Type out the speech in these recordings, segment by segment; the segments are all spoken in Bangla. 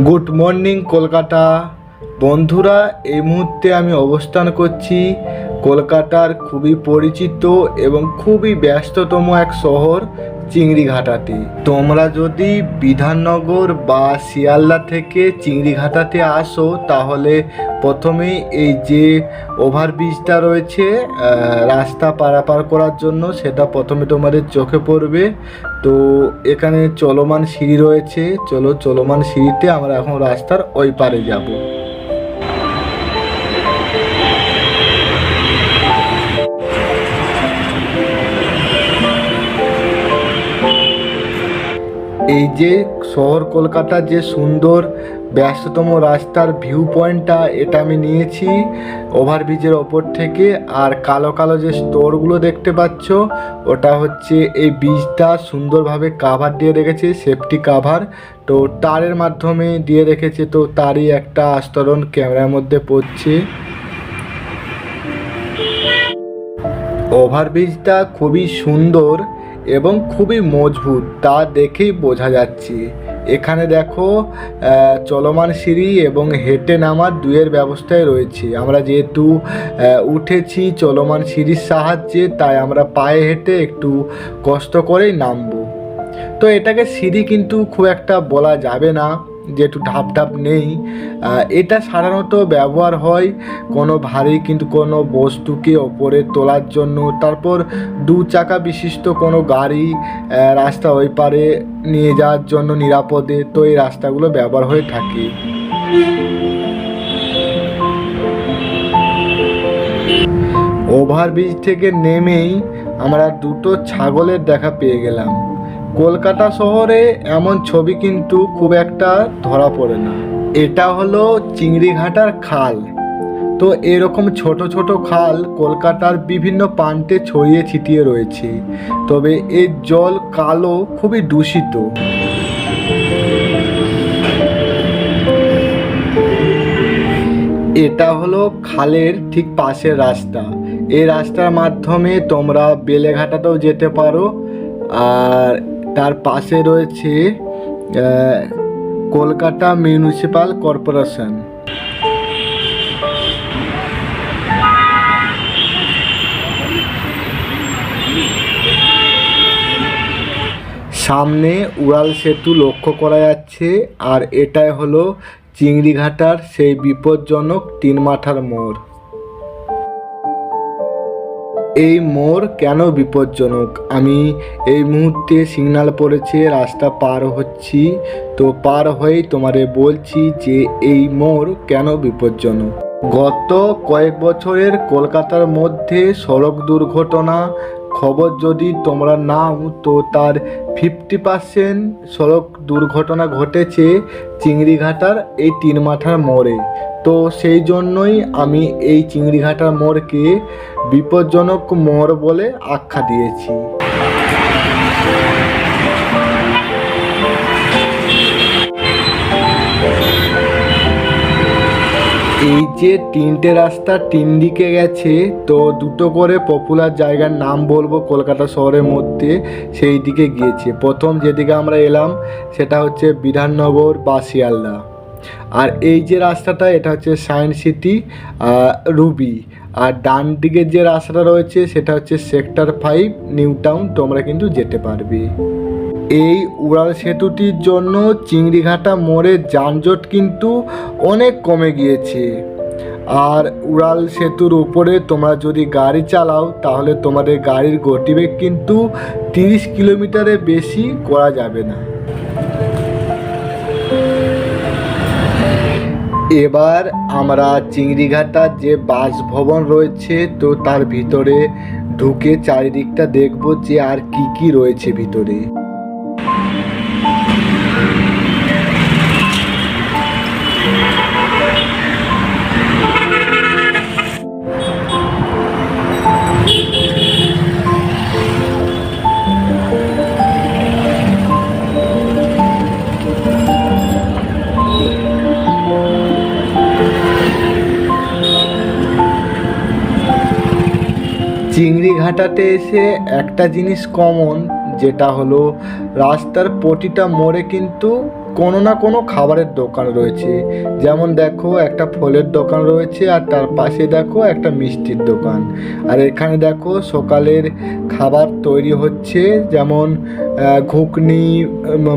গুড মর্নিং কলকাতা বন্ধুরা, এই মুহূর্তে আমি অবস্থান করছি কলকাতার খুবই পরিচিত এবং খুবই ব্যস্ততম এক শহর চিংড়িঘাটাতে। তোমরা যদি বিধাননগর বা শিয়ালদা থেকে চিংড়িঘাটাতে আসো, তাহলে প্রথমেই এই যে ওভারব্রিজটা রয়েছে রাস্তা পারাপার করার জন্য সেটা প্রথমে তোমাদের চোখে পড়বে। তো এখানে চলমান সিঁড়ি রয়েছে। চলো চলমান সিঁড়িতে আমরা এখন রাস্তার ওই পারে যাব। এই যে শহর কলকাতার যে সুন্দর ব্যস্ততম রাস্তার ভিউ পয়েন্টটা এটা আমি নিয়েছি ওভারব্রিজের ওপর থেকে। আর কালো কালো যে স্টোরগুলো দেখতে পাচ্ছ, ওটা হচ্ছে এই ব্রিজটা সুন্দরভাবে কাভার দিয়ে রেখেছে সেফটি কাভার তো তারের মাধ্যমে দিয়ে রেখেছে, তো তারই একটা আস্তরণ ক্যামেরার মধ্যে পড়ছে। ওভারব্রিজটা খুবই সুন্দর। এবং খুবই মজবুত, তা দেখেই বোঝা যাচ্ছে। এখানে দেখো চলমান সিঁড়ি এবং হেঁটে নামার দুয়ের ব্যবস্থায় রয়েছে। আমরা যেহেতু উঠেছি চলমান সিঁড়ির সাহায্যে, তাই আমরা পায়ে হেঁটে একটু কষ্ট করেই নামবো। তো এটাকে সিঁড়ি কিন্তু খুব একটা বলা যাবে না। যে একটু ঢাপ ঢাপ নেই এটা সাধারণত ব্যবহার হয় কোনো ভারী কিন্তু কোনো বস্তুকে ওপরে তোলার জন্য। তারপর দু চাকা বিশিষ্ট কোনো গাড়ি রাস্তা ওই পারে নিয়ে যাওয়ার জন্য নিরাপদে। তো এই রাস্তাগুলো ব্যবহার হয়ে থাকে। ওভারব্রিজ থেকে নেমেই আমরা দুটো ছাগলের দেখা পেয়ে গেলাম। কলকাতা শহরে এমন ছবি কিন্তু খুব একটা ধরা পড়ে না। এটা হলো চিংড়িঘাটার খাল। তো এরকম ছোট ছোট খাল কলকাতার বিভিন্ন প্রান্তে ছড়িয়ে ছিটিয়ে রয়েছে। তবে এর জল কালো, খুবই দূষিত। এটা হলো খালের ঠিক পাশের রাস্তা। এই রাস্তার মাধ্যমে তোমরা বেলেঘাটাতেও যেতে পারো। আর তার পাশে রয়েছে কলকাতা মিউনিসিপাল কর্পোরেশন। সামনে উড়াল সেতু লক্ষ্য করা যাচ্ছে, আর এটাই হলো চিংড়িঘাটার সেই বিপজ্জনক তিন মাথার মোড়। এই মোড় কেন বিপজ্জনক? আমি এই মুহূর্তে সিগনাল পড়েছে, রাস্তা পার হচ্ছি, তো পার হয়ে তোমারে বলছি যে এই মোড় কেন বিপজ্জনক? গত কয়েক বছরের কলকাতার মধ্যে সড়ক দুর্ঘটনা খবর যদি তোমরা নাও, তো তার ফিফটি পার্সেন্ট সড়ক দুর্ঘটনা ঘটেছে চিংড়িঘাটার এই তিন মাথার মোড়ে। তো সেই জন্যই আমি এই চিংড়িঘাটার মোড়কে বিপজ্জনক মোড় বলে আখ্যা দিয়েছি। এই যে তিনটে রাস্তা তিন দিকে গেছে, তো দুটো করে পপুলার জায়গার নাম বলব কলকাতা শহরের মধ্যে, সেই দিকে গিয়েছে। প্রথম যেদিকে আমরা এলাম, সেটা হচ্ছে বিধাননগর বা শিয়ালদা। আর এই যে রাস্তাটা, এটা হচ্ছে সায়েন্স সিটি রুবি আর ডান দিকের যে রাস্তাটা রয়েছে, সেটা হচ্ছে সেক্টর ফাইভ নিউ টাউন তোমরা কিন্তু যেতে পারবে। এই উড়াল সেতুটির জন্য চিংড়িঘাটা মোড়ে যানজট কিন্তু অনেক কমে গিয়েছে। আর উড়াল সেতুর উপরে তোমরা যদি গাড়ি চালাও, তাহলে তোমাদের গাড়ির গতিবেগ কিন্তু তিরিশ কিলোমিটারে বেশি করা যাবে না। এবার আমরা চিংড়িঘাটার যে বাসভবন রয়েছে, তো তার ভিতরে ঢুকে চারিদিকটা দেখব যে আর কি কি রয়েছে ভিতরে। চিংড়িঘাটাতে এসে একটা জিনিস কমন যেটা হলো রাস্তার প্রতিটা মোড়ে কিন্তু কোনো না কোনো খাবারের দোকান রয়েছে। যেমন দেখো, একটা ফলের দোকান রয়েছে আর তার পাশে দেখো একটা মিষ্টির দোকান। আর এখানে দেখো সকালের খাবার তৈরি হচ্ছে, যেমন ঘুগনি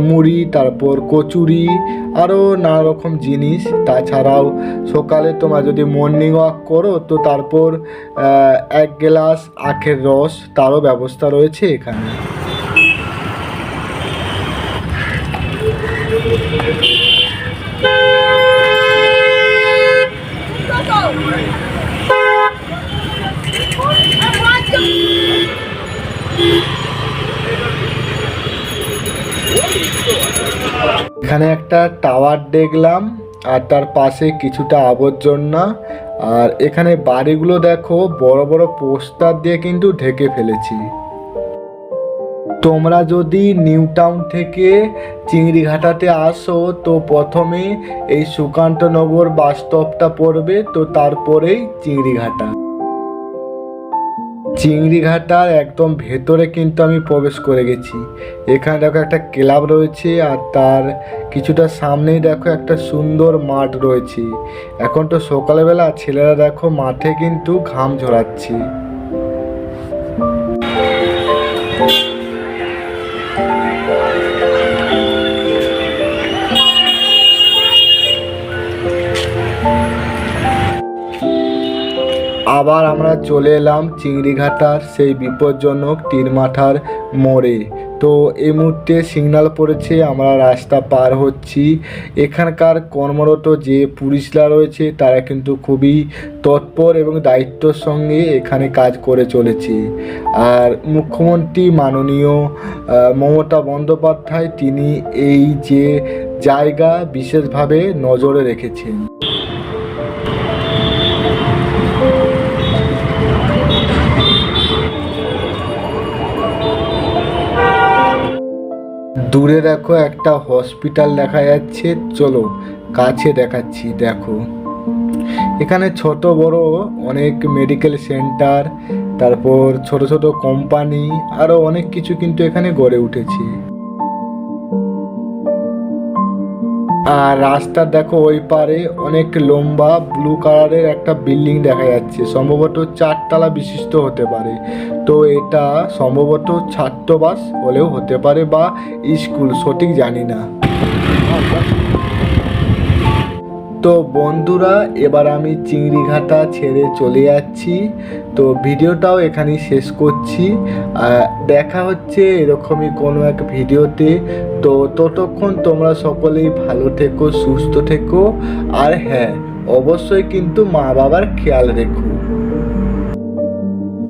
মুড়ি, তারপর কচুরি, আরও নানা রকম জিনিস। তাছাড়াও সকালে তোমরা যদি মর্নিং ওয়াক করো, তো তারপর এক গ্লাস আখের রস, তারও ব্যবস্থা রয়েছে এখানে। এখানে একটা টাওয়ার দেখলাম, আর তার পাশে কিছুটা আবর্জনা। আর এখানে বাড়িগুলো দেখো, বড় বড় পোস্টার দিয়ে কিন্তু ঢেকে ফেলেছি। তোমরা যদি নিউ টাউন থেকে চিংড়িঘাটাতে আসো, তো প্রথমে এই সুকান্তনগর বাস পড়বে, তো তারপরেই চিংড়িঘাটা। চিংড়িঘাটার একদম ভেতরে কিন্তু আমি প্রবেশ করে গেছি। এখানে দেখো একটা ক্লাব রয়েছে, আর তার কিছুটা সামনেই দেখো একটা সুন্দর মাঠ রয়েছে। এখন তো সকালবেলা, ছেলেরা দেখো মাঠে কিন্তু ঘাম ঝরাচ্ছে। আবার আমরা চলে এলাম চিংড়িঘাটার সেই বিপজ্জনক তীরমাথার মোড়ে। তো এই মুহূর্তে সিগন্যাল পড়েছে, আমরা রাস্তা পার হচ্ছি। এখানকার কর্মরত যে পুলিশরা রয়েছে, তারা কিন্তু খুবই তৎপর এবং দায়িত্বর সঙ্গে এখানে কাজ করে চলেছে। আর মুখ্যমন্ত্রী মাননীয় মমতা বন্দ্যোপাধ্যায়, তিনি এই যে জায়গা বিশেষভাবে নজরে রেখেছেন। দূরে দেখো একটা হসপিটাল দেখা যাচ্ছে। চলো, কাছে দেখাচ্ছি, দেখো। এখানে ছোট, বড় অনেক মেডিকেল সেন্টার তারপর ছোট ছোট কোম্পানি আরও অনেক কিছু কিন্তু এখানে গড়ে উঠেছে। আর রাস্তা দেখো ওই পারে অনেক লম্বা ব্লু কালারের একটা বিল্ডিং দেখা যাচ্ছে। সম্ভবত চারতলা বিশিষ্ট হতে পারে। তো এটা সম্ভবত ছাত্রবাস হলেও হতে পারে বা স্কুল সঠিক জানি না। তো বন্ধুরা, এবার আমি চিংড়িঘাটা ছেড়ে চলে যাচ্ছি। তো ভিডিওটাও এখানেই শেষ করছি। দেখা হচ্ছে এরকমই কোনো এক ভিডিওতে। তো ততক্ষণ তোমরা সকলেই ভালো থেকো, সুস্থ থেকো। আর হ্যাঁ অবশ্যই কিন্তু মা বাবার খেয়াল রেখো।